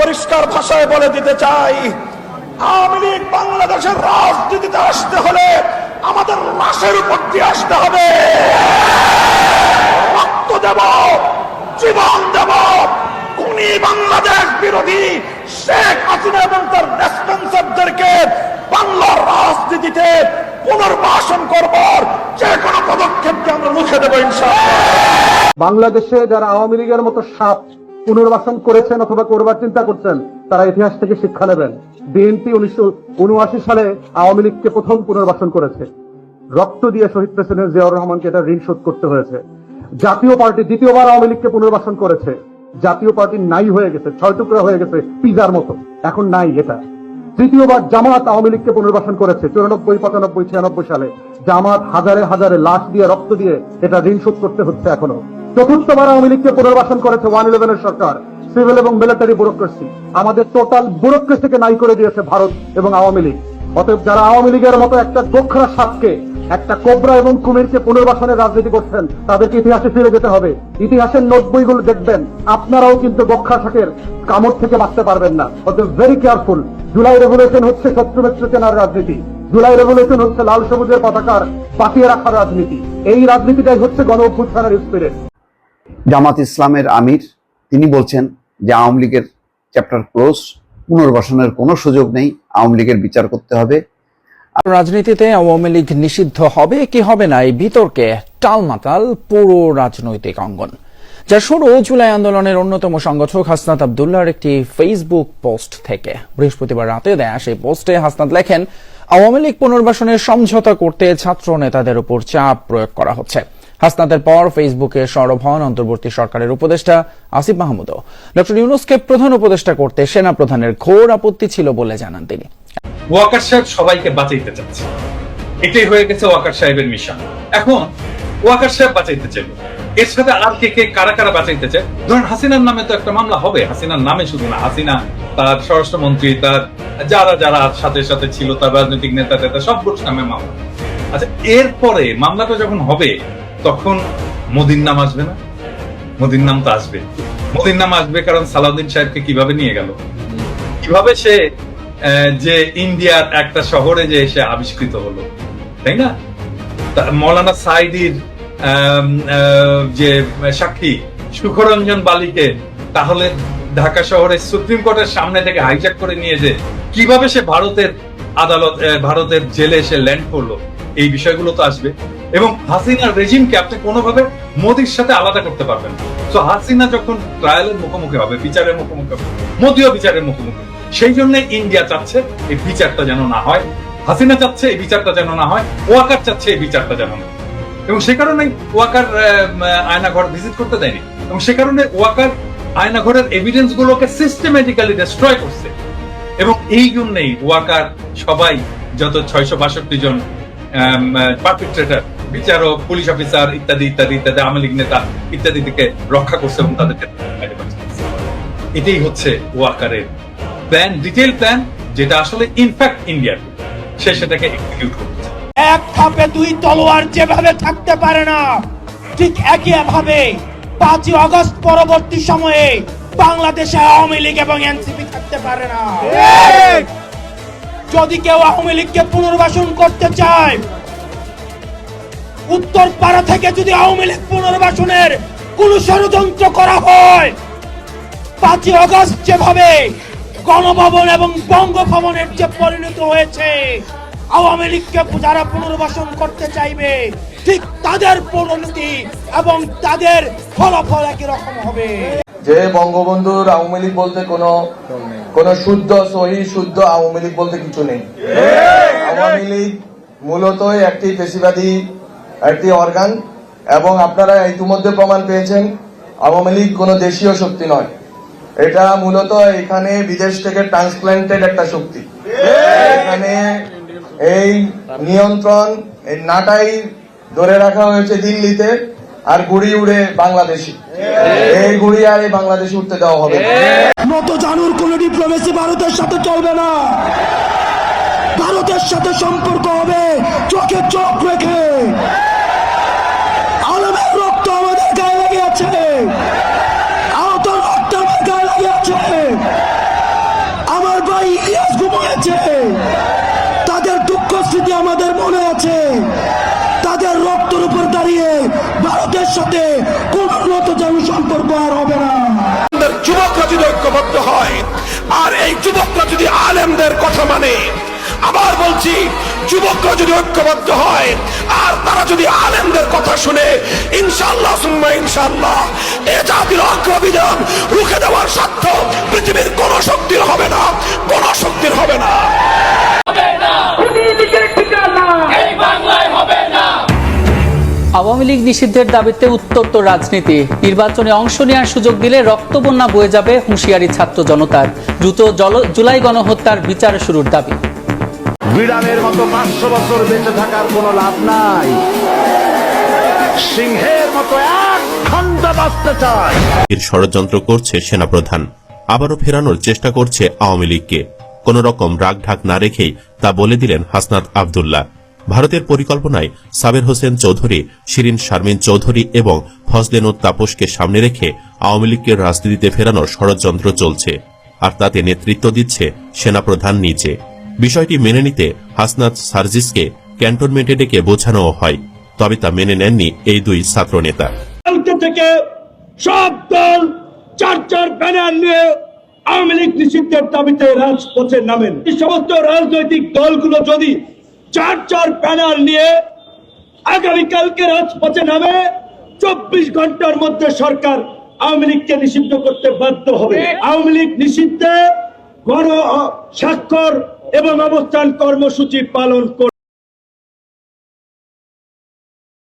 পরিষ্কার ভাষায় বলে দিতে চাই, আওয়ামী লীগ বাংলাদেশের রাজনীতিতে আসতে হলে আমাদের লাশের উপর দিয়ে আসতে হবে। রক্ত দেব, জীবন দেব, খুনি বাংলাদেশ বিরোধী শেখ হাসিনা এবং তার রেসপন্সারদেরকে বাংলার রাজনীতিতে পুনর্বাসন করবার যে কোনো পদক্ষেপকে আমরা রুখে দেবো ইনশাআল্লাহ। বাংলাদেশে যারা আওয়ামী লীগের মতো সাপ পুনর্বাসন করেছেন অথবা করবার চিন্তা করছেন, তারা ইতিহাস থেকে শিক্ষা নেবেন। বিএনপি উনিশশো উনআশি সালে আওয়ামী লীগকে প্রথম পুনর্বাসন করেছে। রক্ত দিয়ে শহীদ প্রেসিডেন্ট জিয়াউর রহমানকে এটা ঋণ শোধ করতে হয়েছে। জাতীয় পার্টি দ্বিতীয়বার আওয়ামী লীগকে পুনর্বাসন করেছে। জাতীয় পার্টি নাই হয়ে গেছে, ছয় টুকরা হয়ে গেছে পিজার মতো। এখন নাই এটা। তৃতীয়বার জামাত আওয়ামী লীগকে পুনর্বাসন করেছে, চুরানব্বই, পঁচানব্বই, ছিয়ানব্বই সালে। জামাত হাজারে হাজারে লাশ দিয়ে, রক্ত দিয়ে এটা ঋণ শোধ করতে হচ্ছে এখনও। চতুর্থবার আওয়ামী লীগকে পুনর্বাসন করেছে ওয়ান ইলেভেনের সরকার, সিভিল এবং মিলিটারি ব্যুরোক্রেসি আমাদের টোটাল ব্যুরোক্রেসিকে নাই করে দিয়েছে ভারত এবং আওয়ামী লীগ। অতএব যারা আওয়ামী লীগের মতো একটা গোখরা সাপকে, একটা কোবরা এবং কুমিরকে পুনর্বাসনের রাজনীতি করছেন, তাদেরকে ইতিহাসে ফিরে যেতে হবে। ইতিহাসের নোট বইগুলো দেখবেন, আপনারাও কিন্তু গোখরা শাকের কামড় থেকে বাঁচতে পারবেন না। অতএব ভেরি কেয়ারফুল জুলাই রেভলিউশন হচ্ছে শত্রু মিত্র চেনার রাজনীতি। জুলাই রেভলিউশন হচ্ছে লাল সবুজের পতাকার বাঁচিয়ে রাখার রাজনীতি। এই রাজনীতিটাই হচ্ছে গণ অভ্যুত্থানের স্পিরিট জামাত ইসলামের আমির, তিনি বলছেন যে আওয়ামী লীগের চ্যাপ্টার ক্লোজ, পুনর্বাসনের কোনো সুযোগ নেই, আওয়ামী লীগের বিচার করতে হবে। রাজনীতিতে আওয়ামী লীগ নিষিদ্ধ হবে কি হবে না, এই বিতর্কে টালমাটাল পুরো রাজনৈতিক অঙ্গন। যা শুরু জুলাই আন্দোলনের অন্যতম সংগঠক হাসনাত আবদুল্লাহর একটি ফেসবুক পোস্ট থেকে। বৃহস্পতিবার রাতে দেয়া সেই পোস্টে হাসনাত লেখেন, আওয়ামী লীগ পুনর্বাসনের সমঝোতা করতে ছাত্র নেতাদের উপর চাপ প্রয়োগ করা হচ্ছে। হাসনাতের পর ফেসবুকে সরব হন অন্তর্বর্তী সরকারের উপদেষ্টা আসিফ মাহমুদও। ডক্টর ইউনুসকে প্রধান উপদেষ্টা করতে সেনা প্রধানের ঘোর আপত্তি ছিল বলে জানান তিনি। ওয়াকার সাহেব সবাইকে বাঁচাইতে চাচ্ছে। এটাই হয়ে গেছে ওয়াকার সাহেবের মিশন। এখন ওয়াকার সাহেব বাঁচাইতে চাইবে। এর সাথে আর কে কে, কারা কারা বাঁচাইতে চায়? হাসিনার নামে তো একটা মামলা হবে। হাসিনার নামে শুধু না, হাসিনা, তার স্বরাষ্ট্রমন্ত্রী, তার যারা যারা সাথে সাথে ছিল, তার রাজনৈতিক নেতা সবগুলোর নামে মামলা। আচ্ছা এরপরে মামলাটা যখন হবে তখন মোদির নাম আসবে না? মোদির নাম তো আসবে। মোদির নাম আসবে কারণ সালাউদ্দিন সাহেবকে কীভাবে নিয়ে গেল? কীভাবে সে যে ইন্ডিয়ার একটা শহরে যে এসে আবিষ্কৃত হলো, তাই না? মৌলানা সাইদির যে সাক্ষী সুখরঞ্জন বালিকে তাহলে ঢাকা শহরে সুপ্রিম কোর্টের সামনে থেকে হাইজ্যাক করে নিয়ে যে কীভাবে সে ভারতের আদালত ভারতের জেলে এসে ল্যান্ড করল? এই বিষয়গুলো তো আসবে। এবং হাসিনার রেজিমকে আপনি কোনোভাবে মোদির সাথে আলাদা করতে পারবেন তো হাসিনা যখন ট্রায়ালের মুখোমুখি হবে, বিচারের মুখোমুখি হবে, মোদিও বিচারের মুখোমুখি সেই জন্য ইন্ডিয়া চাচ্ছে এই বিচারটা যেন না হয়, হাসিনা চাচ্ছে এই বিচারটা যেন না হয়, ওয়াকার চাচ্ছে এই বিচারটা যেন না এবং সে কারণে ওয়াকার আয়নাঘর ভিজিট করতে দেয়নি। এবং সে কারণে ওয়াকার আয়নাঘরের এভিডেন্স গুলোকে সিস্টেমেটিক্যালি ডিস্ট্রয় করছে। এবং এই জন্যেই ওয়াকার সবাই, যত ছয়শো বাষট্টি জন পারপেট্রেটার বিচারক পুলিশ অফিসার ইত্যাদি ইত্যাদি ইত্যাদি আওয়ামী লীগ নেতা ইত্যাদি থেকে রক্ষা করছে এবং তাদেরকে এটাই হচ্ছে ওয়াকারের প্ল্যান ডিটেল প্ল্যান যেটা আসলে ইনফ্যাক্ট ইন্ডিয়ার সে সেটাকে এক্সিকিউট করছে। এক দুই তলোয়ার যেভাবে থাকতে পারে না ঠিক একই ভাবে পাঁচই আগস্ট পরবর্তী সময়ে বাংলাদেশে আওয়ামী লীগ এবং এনসিপি থাকতে পারে না। যদি কেউ আওয়ামী লীগকে পুনর্বাসন করতে চায় উত্তর পাড়া থেকে যদি আওয়ামী লীগ পুনর্বাসনের কোন ষড়যন্ত্র করা হয় পাঁচই আগস্ট যেভাবে গণভবন এবং বঙ্গভবনের যে পরিণত হয়েছে আওয়ামী লীগকে যারা পুনর্বাসন করতে চাইবে ঠিক তাদের পরিণতি এবং তাদের ফলাফল একই রকম হবে। যে বঙ্গবন্ধুর আওয়ামী লীগ বলতে কোনো কোন শুদ্ধ সহি শুদ্ধ আওয়ামী লীগ বলতে কিছু নেই। আওয়ামী লীগ মূলত একটি পেশিবাদী একটি অর্গান এবং আপনারা ইতিমধ্যে প্রমাণ পেয়েছেন, আওয়ামী লীগ কোনো দেশীয় শক্তি নয়। এটা মূলত এখানে বিদেশ থেকে ট্রান্সপ্লান্টেড একটা শক্তি। এখানে এই নিয়ন্ত্রণ, এই নাটাই ধরে রাখা হয়েছে দিল্লিতে, আর গুড়ি উড়ে বাংলাদেশি। এই গুড়ি আর এই বাংলাদেশি উঠতে দেওয়া হবে। নত জানুর কোন ডিপ্লোমেসি ভারতের সাথে চলবে না। ভারতের সাথে সম্পর্ক হবে, চোখে চোখ রেখে। তাদের দুঃখ স্মৃতি আমাদের মনে আছে। তাদের রক্তের উপর দাঁড়িয়ে ভারতের সাথে কোন উন্নত সম্পর্ক আর হবে না। যুবকরা যদি ঐক্যবদ্ধ হয়, আর এই যুবকরা যদি আলেমদের কথা মানে আবার বলছি যুবকরা যদি ঐক্যবদ্ধ হয় আর তারা যদি আলেমদের কথা শুনে ইনশাআল্লাহ সুম্মা ইনশাআল্লাহ এ জাতির অগ্রবিধান রুখে দেওয়ার সাধ্য পৃথিবীর কোন শক্তির হবে না কোন শক্তির হবে না। আওয়ামী লীগ নিষিদ্ধের দাবিতে উত্তপ্ত রাজনীতি। নির্বাচনে অংশ নেওয়ার সুযোগ দিলে রক্তবন্যা বয়ে যাবে হুঁশিয়ারি ছাত্র জনতার। দ্রুত জুলাই গণহত্যার বিচার শুরুর দাবি। বিড়ালের মতো পাঁচশো বছর বেঁচে থাকার কোনো লাভ নাই। সিংহের মতো এক ঘণ্টা বাঁচতে চায়। এর ষড়যন্ত্র করছে সেনাপ্রধান। আবারও ফেরানোর চেষ্টা করছে আওয়ামী লীগকে। কোন রকম রাগ ঢাক না রেখেই তা বলে দিলেন হাসনাত আবদুল্লাহ। ভারতের পরিকল্পনায় সাবের হোসেন চৌধুরী, শিরিন শারমিন চৌধুরী এবং ফজলেনুর তাপসকে সামনে রেখে আওয়ামী লীগকে রাজনীতিতে ফেরানোর ষড়যন্ত্র চলছে। আর তাতে নেতৃত্ব দিচ্ছে সেনাপ্রধান নিজে। বিষয়টি মেনে নিতে হাসনাত সার্জিসকে ক্যান্টনমেন্টে ডেকে বোঝানো হয়, তবে তা মেনে নেননি এই দুই ছাত্র নেতা থেকে সব দল চার চার ব্যানার নিয়ে আওয়ামী লীগ নিষিদ্ধের দাবিতে রাজপথে নামেন। এই সমস্ত রাজনৈতিক দলগুলো যদি চার চার ব্যানার নিয়ে আগামীকালকে রাজপথে নামে, চব্বিশ ঘণ্টার মধ্যে সরকার আওয়ামী লীগকে নিষিদ্ধ করতে বাধ্য হবে। আওয়ামী লীগ নিষিদ্ধে গণ স্বাক্ষর এবং অবস্থান কর্মসূচি পালন